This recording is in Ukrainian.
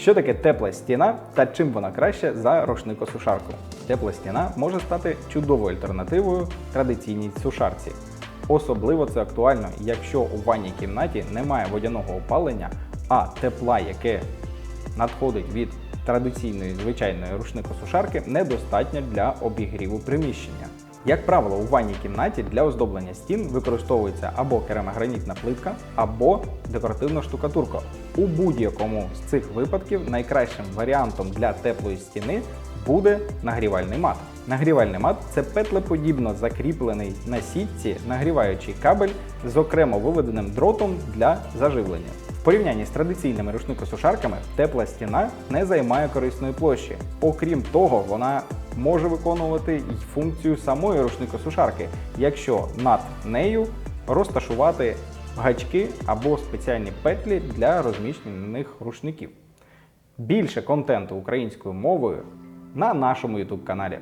Що таке тепла стіна та чим вона краще за рушникосушарку? Тепла стіна може стати чудовою альтернативою традиційній сушарці. Особливо це актуально, якщо у ванній кімнаті немає водяного опалення, а тепла, яке надходить від традиційної звичайної рушникосушарки, недостатньо для обігріву приміщення. Як правило, у ванній кімнаті для оздоблення стін використовується або керамогранітна плитка, або декоративна штукатурка. У будь-якому з цих випадків найкращим варіантом для теплої стіни буде нагрівальний мат. Нагрівальний мат це петлеподібно закріплений на сітці нагріваючий кабель з окремо виведеним дротом для заживлення. В порівнянні з традиційними рушникосушарками тепла стіна не займає корисної площі. Окрім того, вона може виконувати й функцію самої рушникосушарки, якщо над нею розташувати гачки або спеціальні петлі для розміщення них рушників. Більше контенту українською мовою на нашому YouTube каналі.